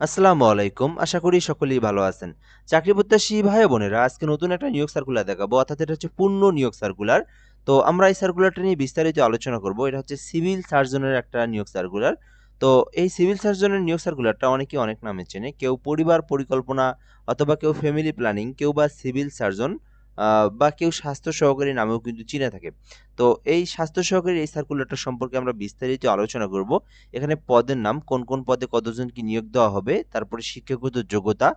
আসসালামু আলাইকুম। আশা করি সকলেই ভালো আছেন। চাকরি প্রত্যাশী ভাই বোনেরা, আজকে নতুন একটা নিয়োগ সার্কুলার দেখাবো, অর্থাৎ এটা হচ্ছে পূর্ণ নিয়োগ সার্কুলার তো আমরা এই সার্কুলারটা নিয়ে বিস্তারিত আলোচনা করব। এটা হচ্ছে সিভিল সার্জনের একটা নিয়োগ সার্কুলার তো এই সিভিল সার্জনের নিয়োগ সার্কুলারটা অনেকে অনেক নামে চেনে। কেউ পরিবার পরিকল্পনা অথবা কেউ ফ্যামিলি প্ল্যানিং কেউ বা সিভিল সার্জন বা কেউ স্বাস্থ্য সহকারী নামেও কিন্তু চিনে থাকে। তো এই স্বাস্থ্য সহকারী এই সার্কুলারটা সম্পর্কে আমরা বিস্তারিত আলোচনা করব। এখানে পদের নাম, কোন কোন পদে কতজনকে নিয়োগ দেওয়া হবে, তারপরে শিক্ষাগত যোগ্যতা,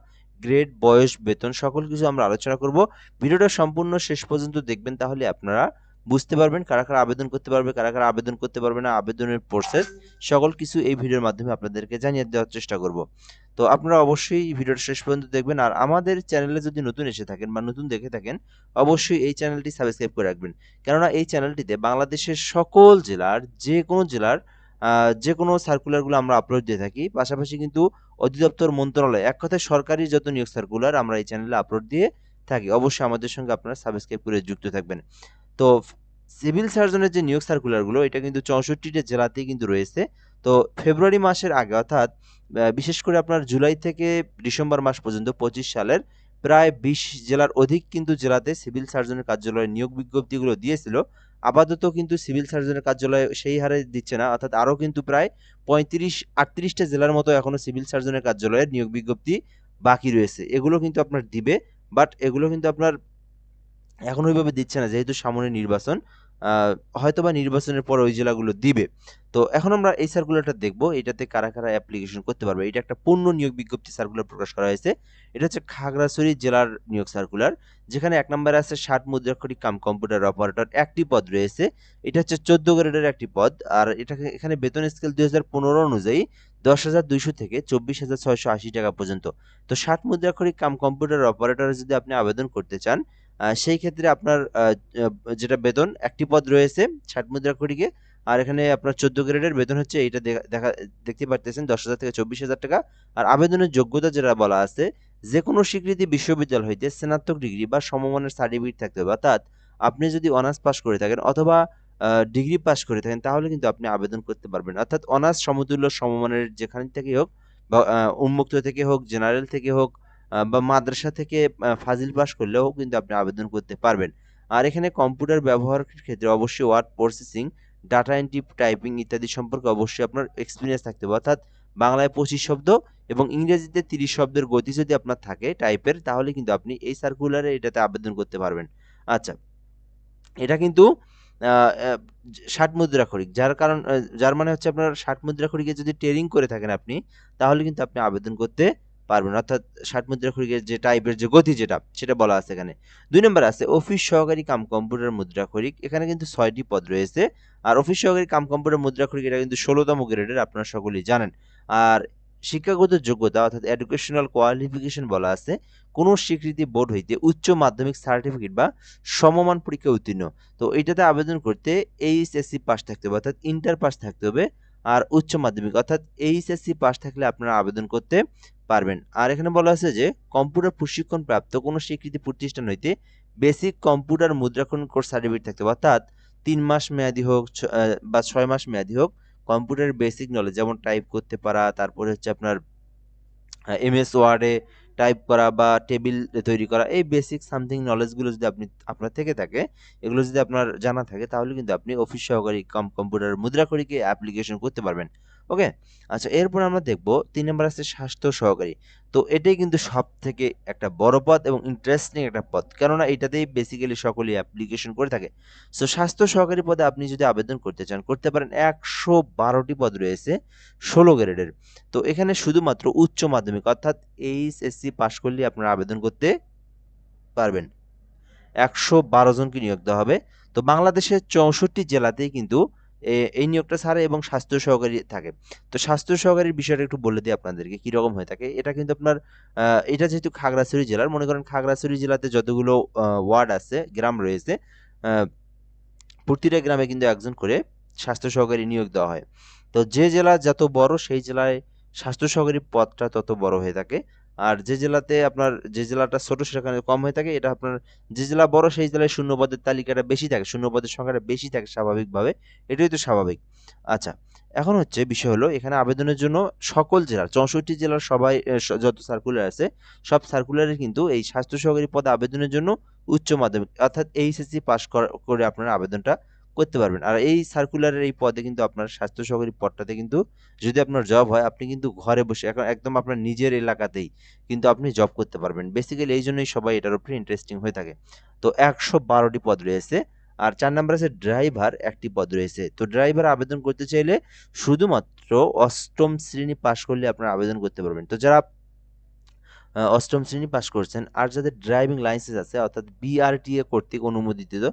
গ্রেড, বয়স, বেতন, সকল কিছু আমরা আলোচনা করব। ভিডিওটা সম্পূর্ণ শেষ পর্যন্ত দেখবেন, তাহলে আপনারা বুঝতে পারবেন, কারা কারা আবেদন করতে পারবে, কারা কারা আবেদন করতে পারবে না, আবেদনের প্রসেস সকল কিছু এই ভিডিওর মাধ্যমে আপনাদেরকে জানিয়ে দেওয়ার চেষ্টা করব। তো আপনারা অবশ্যই ভিডিওটা শেষ পর্যন্ত দেখবেন, আর আমাদের চ্যানেলে যদি নতুন এসে থাকেন বা নতুন দেখে থাকেন, অবশ্যই এই চ্যানেলটি সাবস্ক্রাইব করে রাখবেন। কেননা এই চ্যানেলটিতে বাংলাদেশের সকল জেলার যে কোনো জেলার যে কোনো সার্কুলারগুলো আমরা আপলোড দিয়ে থাকি, পাশাপাশি কিন্তু অধিদপ্তর মন্ত্রণালয়, এক কথায় সরকারি যত নিয়োগ সার্কুলার আমরা এই চ্যানেলে আপলোড দিয়ে থাকি, অবশ্যই আমাদের সঙ্গে আপনারা সাবস্ক্রাইব করে যুক্ত থাকবেন। তো সিভিল সার্জনের যে নিয়োগ সার্কুলারগুলো এটা কিন্তু চৌষট্টিটা জেলাতেই কিন্তু রয়েছে। তো ফেব্রুয়ারি মাসের আগে অর্থাৎ বিশেষ করে আপনার জুলাই থেকে ডিসেম্বর মাস পর্যন্ত, পঁচিশ সালের প্রায় বিশ জেলার অধিক কিন্তু জেলাতে সিভিল সার্জনের কার্যালয়ে নিয়োগ বিজ্ঞপ্তিগুলো দিয়েছিল। আপাতত কিন্তু সিভিল সার্জনের কার্যালয় সেই হারে দিচ্ছে না, অর্থাৎ আরও কিন্তু প্রায় পঁয়ত্রিশ, আটত্রিশটা জেলার মতো এখনও সিভিল সার্জনের কার্যালয়ের নিয়োগ বিজ্ঞপ্তি বাকি রয়েছে। এগুলো কিন্তু আপনার দিবে, বাট এগুলো কিন্তু আপনার এখন ওইভাবে দিচ্ছে না, যেহেতু সামনে নির্বাচন হয়তো বা নির্বাচনের পর ওই জেলাগুলো দিবে। তো এখন আমরা এই সার্কুলারটা দেখব, এটাতে কারা কারা অ্যাপ্লিকেশন করতে পারবে। এটা একটা পূর্ণ নিয়োগ বিজ্ঞপ্তি সার্কুলার প্রকাশ করা হয়েছে। এটা হচ্ছে খাগড়াছড়ি জেলার নিয়োগ সার্কুলার যেখানে এক নম্বরে আছে ষাট মুদ্রাক্ষরী কাম কম্পিউটার অপারেটর একটি পদ রয়েছে। এটা হচ্ছে চোদ্দ গ্রেডের একটি পদ, আর এটাকে, এখানে বেতন স্কেল দুই হাজার পনেরো অনুযায়ী দশ হাজার দুইশো থেকে চব্বিশ হাজার ছয়শো আশি টাকা পর্যন্ত। তো ষাট মুদ্রাক্ষরী কাম কম্পিউটার অপারেটরে যদি আপনি আবেদন করতে চান সেই ক্ষেত্রে আপনার যেটা বেতন, একটি পদ রয়েছে ষাট মুদ্রাক্ষরীকে আর এখানে আপনার চোদ্দ গ্রেডের বেতন হচ্ছে এইটা দেখা দেখা, দেখতে পারতেছেন দশ হাজার থেকে চব্বিশ হাজার টাকা, আর আবেদনের যোগ্যতা যেটা বলা আছে যে কোনো স্বীকৃতি বিশ্ববিদ্যালয় হইতে স্নাতক ডিগ্রি বা সমমানের সার্টিফিকেট থাকতে হবে, অর্থাৎ আপনি যদি অনার্স পাস করে থাকেন অথবা ডিগ্রি পাস করে থাকেন, তাহলে কিন্তু আপনি আবেদন করতে পারবেন। অর্থাৎ অনার্স সমতুল্য সমমানের যেখান থেকে হোক বা উন্মুক্ত থেকে হোক জেনারেল থেকে হোক বা মাদ্রাসা থেকে ফাজিল পাস করলেও কিন্তু আপনি আবেদন করতে পারবেন। আর এখানে কম্পিউটার ব্যবহারের ক্ষেত্রে অবশ্যই word processing data entry typing ইত্যাদি সম্পর্কে অবশ্যই আপনার এক্সপিরিয়েন্স থাকতে হবে। অর্থাৎ বাংলায় পঁচিশ শব্দ এবং ইংরেজিতে তিরিশ শব্দের গতি যদি আপনার থাকে টাইপের তাহলে কিন্তু আপনি এই সার্কুলারে এটাতে আবেদন করতে পারবেন। আচ্ছা এটা কিন্তু ষাট মুদ্রা খড়িক। যার কারণ যার মানে হচ্ছে আপনার ষাট মুদ্রা খড়িকে যদি ট্রেনিং করে থাকেন আপনি, তাহলে কিন্তু আপনি আবেদন করতে পারবেন। অর্থাৎ ষাট মুদ্রা খড়িকের যে টাইপের যে গতি যেটা, সেটা বলা আছে এখানে। দুই নম্বর আছে অফিস সহকারী কাম কম্পিউটার মুদ্রা খড়িক। এখানে কিন্তু ছয়টি পদ রয়েছে। আর অফিস সহকারী কাম কম্পিউটার মুদ্রা খড়িক, এটা কিন্তু ষোলোতম গ্রেডের, আপনারা সকলেই জানেন। আর শিক্ষাগত যোগ্যতা, অর্থাৎ এডুকেশনাল কোয়ালিফিকেশন বলা আছে, কোনো স্বীকৃতি বোর্ড হইতে উচ্চ মাধ্যমিক সার্টিফিকেট বা সমমান পরীক্ষা উত্তীর্ণ। তো এইটাতে আবেদন করতে এইচএসসি পাস থাকতে হবে, অর্থাৎ ইন্টার পাস থাকতে হবে। আর উচ্চ মাধ্যমিক, অর্থাৎ এইচএসসি পাস থাকলে আপনারা আবেদন করতে পারবেন। আর এখানে বলা আছে যে, কম্পিউটার প্রশিক্ষণ প্রাপ্ত কোনো স্বীকৃতি প্রতিষ্ঠান হইতে বেসিক কম্পিউটার মুদ্রাকরণ কোর্স সার্টিফিকেট থাকতে হবে। অর্থাৎ তিন মাস মেয়াদি হোক বা ছয় মাস মেয়াদি হোক, কম্পিউটারের বেসিক নলেজ যেমন টাইপ করতে পারা, তারপরে হচ্ছে আপনার এমএস ওয়ার্ডে টাইপ করা বা টেবিল তৈরি করা, এই বেসিক সামথিং নলেজগুলো যদি আপনি, আপনার থেকে থাকে, এগুলো যদি আপনার জানা থাকে, তাহলে কিন্তু আপনি অফিস সহকারী কম কম্পিউটার মুদ্রা করিকে অ্যাপ্লিকেশন করতে পারবেন। ওকে আচ্ছা এরপর আমরা দেখব, তিন নম্বর আছে স্বাস্থ্য সহকারী। তো এটাই কিন্তু সব থেকে একটা বড় পথ এবং ইন্টারেস্টিং একটা পথ। কেননা এটাতেই বেসিক্যালি সকলেই অ্যাপ্লিকেশন করে থাকে। সো স্বাস্থ্য সহকারী পদে আপনি যদি আবেদন করতে চান, করতে পারেন একশো বারোটি পদ রয়েছে ষোলো গ্রেডের। তো এখানে শুধুমাত্র উচ্চ মাধ্যমিক অর্থাৎ এইচ এইচএসসি পাশ করলে আপনারা আবেদন করতে পারবেন। একশো বারো জনকে নিয়োগ দেওয়া হবে। তো বাংলাদেশের চৌষট্টি জেলাতেই কিন্তু এই নিয়োগটা ছাড়ে এবং স্বাস্থ্য সহকারী থাকে। তো স্বাস্থ্য সহকারীর বিষয়টা একটু বলে দিই আপনাদেরকে কীরকম হয়ে থাকে? এটা কিন্তু আপনার এটা যেহেতু খাগড়াছড়ি জেলার, মনে করেন খাগড়াছড়ি জেলাতে যতগুলো ওয়ার্ড আছে, গ্রাম রয়েছে প্রতিটা গ্রামে কিন্তু একজন করে স্বাস্থ্য সহকারী নিয়োগ দেওয়া হয়। তো যে জেলা যত বড়, সেই জেলায় স্বাস্থ্য সহকারী পদটা তত বড় হয়ে থাকে। আর যে জেলাতে আপনার, যে জেলাটা ছোট সেখানে কম হয়ে থাকে, এটা আপনার যে জেলা বড় সেই জেলায় শূন্যপদের তালিকাটা বেশি থাকে, শূন্যপদের সংখ্যাটা বেশি থাকে স্বাভাবিকভাবে, এটাই তো স্বাভাবিক। আচ্ছা এখন হচ্ছে বিষয় হলো এখানে আবেদনের জন্য সকল জেলার, চৌষট্টি জেলার সবাই যত সার্কুলার আছে, সব সার্কুলারে কিন্তু এই স্বাস্থ্য সহকারী পদে আবেদনের জন্য উচ্চ মাধ্যমিক, অর্থাৎ এইচএসসি পাস করে আপনারা আবেদনটা করতে পারবেন। আর এই সার্কুলারের এই পদে কিন্তু আপনার স্বাস্থ্য সহকারী পদটাতে কিন্তু যদি আপনার জব হয়, আপনি কিন্তু ঘরে বসে এখন একদম আপনার নিজের এলাকাতেই কিন্তু আপনি জব করতে পারবেন। বেসিক্যালি এই জন্যই সবাই এটার উপরে ইন্টারেস্টিং হয়ে থাকে। তো একশো বারোটি পদ রয়েছে আর চার নাম্বার আছে ড্রাইভার একটি পদ রয়েছে। তো ড্রাইভার আবেদন করতে চাইলে শুধুমাত্র অষ্টম শ্রেণি পাশ করলে আপনারা আবেদন করতে পারবেন। তো যারা অষ্টম শ্রেণি পাশ করছেন। আর যাদের ড্রাইভিং লাইসেন্স আছে, অর্থাৎ বিআরটিএ কর্তৃক অনুমোদিত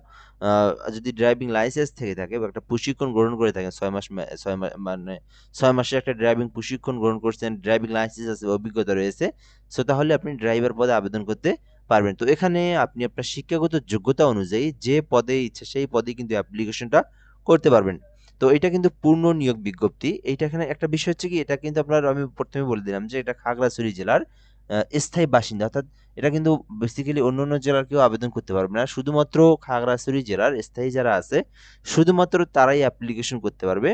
যদি ড্রাইভিং লাইসেন্স থেকে থাকে বা একটা প্রশিক্ষণ গ্রহণ করে থাকেন, ছয় মাস ছয় মা- মানে ছয় মাসের একটা ড্রাইভিং প্রশিক্ষণ গ্রহণ করছেন ড্রাইভিং লাইসেন্স আছে, অভিজ্ঞতা রয়েছে সো তাহলে আপনি ড্রাইভার পদে আবেদন করতে পারবেন। তো এখানে আপনি আপনার শিক্ষাগত যোগ্যতা অনুযায়ী যে পদে ইচ্ছা সেই পদে কিন্তু অ্যাপ্লিকেশনটা করতে পারবেন। তো এটা কিন্তু পূর্ণ নিয়োগ বিজ্ঞপ্তি। এইটা এখানে একটা বিষয় হচ্ছে কি, এটা কিন্তু আপনার আমি প্রথমে বলে দিলাম যে এটা খাগড়াছড়ি জেলার স্থায়ী বাসিন্দা। অর্থাৎ এটা কিন্তু বেসিক্যালি অন্য অন্য জেলার কেউ আবেদন করতে পারবে না। শুধুমাত্র খাগড়াছড়ি জেলার স্থায়ী যারা আছে, শুধুমাত্র তারাই অ্যাপ্লিকেশন করতে পারবে।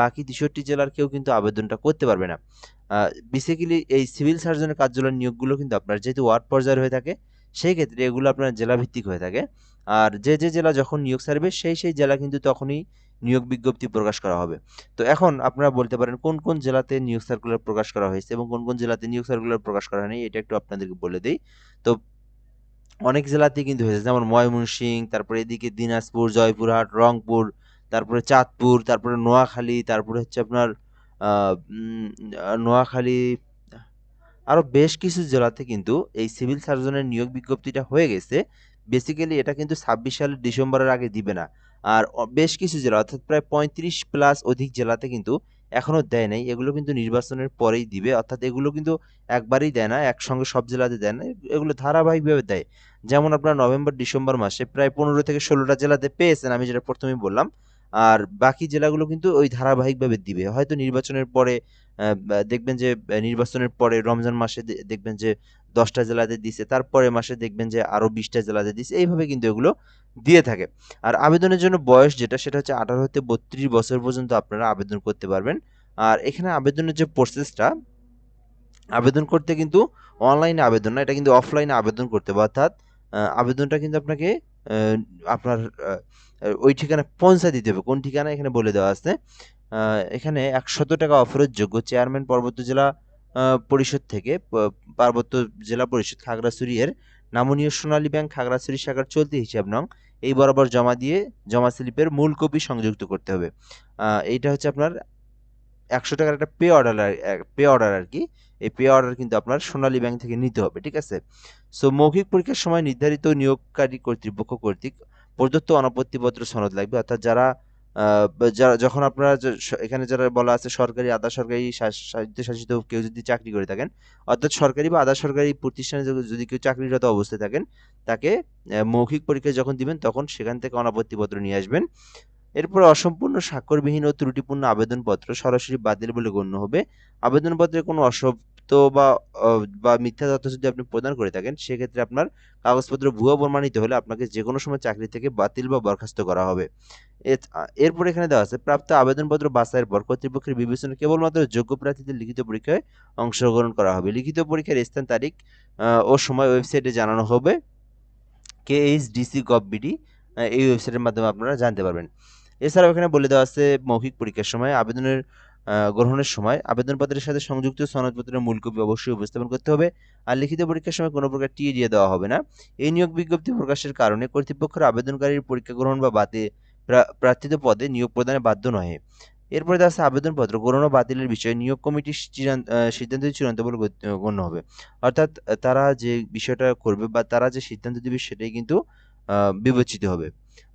বাকি তেষট্টি জেলার কেউ কিন্তু আবেদনটা করতে পারবে না। বেসিক্যালি এই সিভিল সার্জনের কার্যালয়ের নিয়োগগুলো কিন্তু আপনার যেহেতু ওয়ার্ড পর্যায়ের হয়ে থাকে, সেই ক্ষেত্রে এগুলো আপনার জেলাভিত্তিক হয়ে থাকে। আর যে যে জেলা যখন নিয়োগ ছাড়বে, সেই সেই জেলা কিন্তু তখনই নিয়োগ বিজ্ঞপ্তি প্রকাশ করা হবে। তো এখন আপনারা বলতে পারেন, কোন কোন জেলাতে নিয়োগ সার্কুলার প্রকাশ করা হয়েছে এবং কোন কোন জেলাতে নিয়োগ সার্কুলার প্রকাশ করা হয়নি, এটা একটু আপনাদেরকে বলে দিই। তো অনেক জেলাতে কিন্তু হয়েছে, যেমন ময়মনসিংহ তারপরে এদিকে দিনাজপুর, জয়পুরহাট, রংপুর, তারপরে চাঁদপুর, তারপরে নোয়াখালী, তারপরে হচ্ছে আপনার নোয়াখালী আরও বেশ কিছু জেলাতে কিন্তু এই সিভিল সার্জনের নিয়োগ বিজ্ঞপ্তিটা হয়ে গেছে। বেসিক্যালি এটা কিন্তু ছাব্বিশ সালের ডিসেম্বরের আগে দিবে না। আর বেশ কিছু জেলা, অর্থাৎ প্রায় পঁয়ত্রিশ প্লাস অধিক জেলাতে কিন্তু এখনও দেয় নাই। এগুলো কিন্তু নির্বাচনের পরেই দিবে, অর্থাৎ এগুলো কিন্তু একবারেই দেয় না, একসঙ্গে সব জেলাতে দেয় না। এগুলো ধারাবাহিকভাবে দেয়। যেমন আপনার নভেম্বর, ডিসেম্বর মাসে প্রায় পনেরো থেকে ষোলোটা জেলাতে পেয়েছেন, আমি যেটা প্রথমেই বললাম। আর বাকি জেলাগুলো কিন্তু ওই ধারাবাহিকভাবে দিবে। হয়তো নির্বাচনের পরে দেখবেন যে নির্বাচনের পরে রমজান মাসে দেখবেন যে দশটা জেলাতে দিছে তারপরে মাসে দেখবেন যে আরও বিশটা জেলাতে দিছে, এইভাবে কিন্তু এগুলো দিয়ে থাকে। আর আবেদনের জন্য বয়স যেটা, সেটা হচ্ছে আঠারো হতে বত্রিশ বছর পর্যন্ত আপনারা আবেদন করতে পারবেন। আর এখানে আবেদনের যে প্রসেসটা আবেদন করতে কিন্তু অনলাইনে আবেদন না, এটা কিন্তু অফলাইনে আবেদন করতে হবে। অর্থাৎ আবেদনটা কিন্তু আপনাকে আপনার ওই ঠিকানা পৌঁছায় দিতে হবে। কোন ঠিকানা? এখানে বলে দেওয়া আছে। এখানে একশত টাকা অফারের যোগ্য চেয়ারম্যান পার্বত্য জেলা পরিষদ থেকে পার্বত্য জেলা পরিষদ খাগড়াছড়ি এর নামনীয় সোনালী ব্যাংক খাগড়াছড়ি শাখার চলতি হিসাব নং এই বরাবর জমা দিয়ে জমা স্লিপের মূল কপি সংযুক্ত করতে হবে। এইটা হচ্ছে আপনার একশো টাকার একটা পে অর্ডার পে অর্ডার আর কি। এই পে অর্ডার কিন্তু আপনার সোনালী ব্যাংক থেকে নিতে হবে, ঠিক আছে? সো, মৌখিক পরীক্ষার সময় নির্ধারিত নিয়োগকারী কর্তৃপক্ষ কর্তৃক প্রদত্ত অনাপত্তিপত্র সনদ লাগবে। অর্থাৎ যারা যারা যখন আপনারা এখানে যারা বলা আছে সরকারি, আধা সরকারি স্বায়ত্তশাসিত কেউ যদি চাকরি করে থাকেন, অর্থাৎ সরকারি বা আধা সরকারি প্রতিষ্ঠানে যদি কেউ চাকরিরত অবস্থায় থাকেন, তাকে মৌখিক পরীক্ষা যখন দিবেন, তখন সেখান থেকে অনাপত্তিপত্র নিয়ে আসবেন। এরপর অসম্পূর্ণ, স্বাক্ষরবিহীন ও ত্রুটিপূর্ণ আবেদনপত্র সরাসরি বাতিল বলে গণ্য হবে। আবেদনপত্রে কোনো অসত্য বা বা মিথ্যা তথ্য যদি আপনি প্রদান করে থাকেন, সেক্ষেত্রে আপনার কাগজপত্র ভুয়া প্রমাণিত হলে আপনাকে যে কোনো সময় চাকরি থেকে বাতিল বা বরখাস্ত করা হবে। এরপর এখানে দেওয়া আছে, প্রাপ্ত আবেদনপত্র বাছাইয়ের পর কর্তৃপক্ষের বিবেচনা কেবলমাত্র যোগ্য প্রার্থীদের লিখিত পরীক্ষায় অংশগ্রহণ করা হবে। লিখিত পরীক্ষার স্থান, তারিখ ও সময় ওয়েবসাইটে জানানো হবে। K H DC gov BD এই ওয়েবসাইটের মাধ্যমে আপনারা জানতে পারবেন। এছাড়াও এখানে বলে দেওয়া আছে, মৌখিক পরীক্ষার সময় আবেদনের গ্রহণের সময় আবেদনপত্রের সাথে সংযুক্ত সনদপত্রের মূল কপি অবশ্যই উপস্থাপন করতে হবে আর লিখিত পরীক্ষার সময় কোনো প্রকার টি দিয়ে দেওয়া হবে না। এই নিয়োগ বিজ্ঞপ্তি প্রকাশের কারণে কর্তৃপক্ষের আবেদনকারীর পরীক্ষা গ্রহণ বা বাতিল প্রার্থিত পদে নিয়োগ প্রদানে বাধ্য নয় এরপরে আছে আবেদনপত্র গ্রহণ বাতিলের বিষয়ে নিয়োগ কমিটির সিদ্ধান্ত চূড়ান্ত বলে গণ্য হবে। অর্থাৎ তারা যে বিষয়টা করবে বা তারা যে সিদ্ধান্ত দেবে সেটাই কিন্তু বিবেচিত হবে।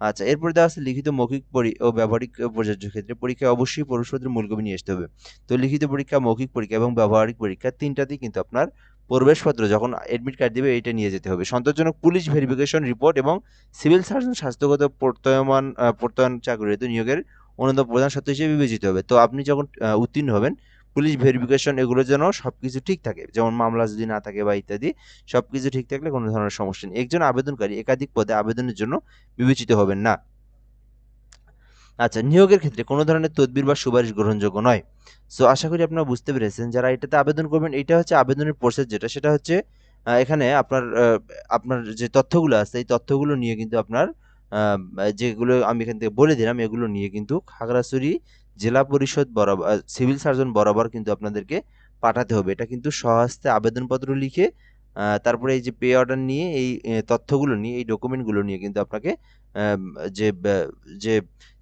আচ্ছা এরপরে দেওয়া আছে লিখিত মৌখিক ও ব্যবহারিক প্রযোজ্য ক্ষেত্রে পরীক্ষায় অবশ্যই প্রবেশপত্রের মূলকবি নিয়ে আসতে হবে। তো লিখিত পরীক্ষা, মৌখিক পরীক্ষা এবং ব্যবহারিক পরীক্ষা তিনটাতেই কিন্তু আপনার প্রবেশপত্র যখন অ্যাডমিট কার্ড দেবে, এটা নিয়ে যেতে হবে। সন্তোষজনক পুলিশ ভেরিফিকেশন রিপোর্ট এবং সিভিল সার্জন স্বাস্থ্যগত প্রত্যয়মান প্রত্যয়ন চাকরিতে নিয়োগের অন্যতম প্রধান সত্য হিসেবে বিবেচিত হবে। তো আপনি যখন উত্তীর্ণ হবেন পুলিশ ভেরিফিকেশন এগুলো যেন সব কিছু ঠিক থাকে। যেমন মামলা যদি না থাকে বা ইত্যাদি সব কিছু ঠিক থাকলে কোনো ধরনের সমস্যা নেই। একজন আবেদনকারী একাধিক পদে আবেদনের জন্য বিবেচিত হবেন না। আচ্ছা নিয়োগের ক্ষেত্রে কোনো ধরনের তদবির বা সুপারিশ গ্রহণযোগ্য নয়। সো আশা করি আপনারা বুঝতে পেরেছেন যারা এটাতে আবেদন করবেন, এটা হচ্ছে আবেদনের প্রসেস যেটা। সেটা হচ্ছে এখানে আপনার আপনার যে তথ্যগুলো আছে, এই তথ্যগুলো নিয়ে কিন্তু আপনার যেগুলো আমি এখান থেকে বলে দিলাম, এগুলো নিয়ে কিন্তু খাগড়াছড়ি জেলা পরিষদ বরাবর সিভিল সার্জন বরাবর কিন্তু আপনাদেরকে পাঠাতে হবে। এটা কিন্তু স্বহস্তে আবেদনপত্র লিখে তারপরে এই যে পে অর্ডার নিয়ে, এই তথ্যগুলো নিয়ে, এই ডকুমেন্টগুলো নিয়ে কিন্তু আপনাকে যে যে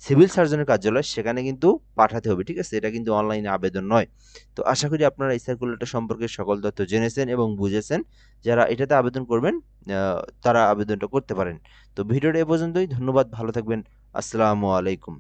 সিভিল সার্জনের কার্যালয়, সেখানে কিন্তু পাঠাতে হবে, ঠিক আছে? এটা কিন্তু অনলাইনে আবেদন নয়। তো আশা করি আপনারা এই সার্কুলারটা সম্পর্কে সকল তথ্য জেনেছেন এবং বুঝেছেন। যারা এটাতে আবেদন করবেন তারা আবেদনটা করতে পারেন। তো ভিডিওটা এ পর্যন্তই। ধন্যবাদ। ভালো থাকবেন। আসসালামু আলাইকুম।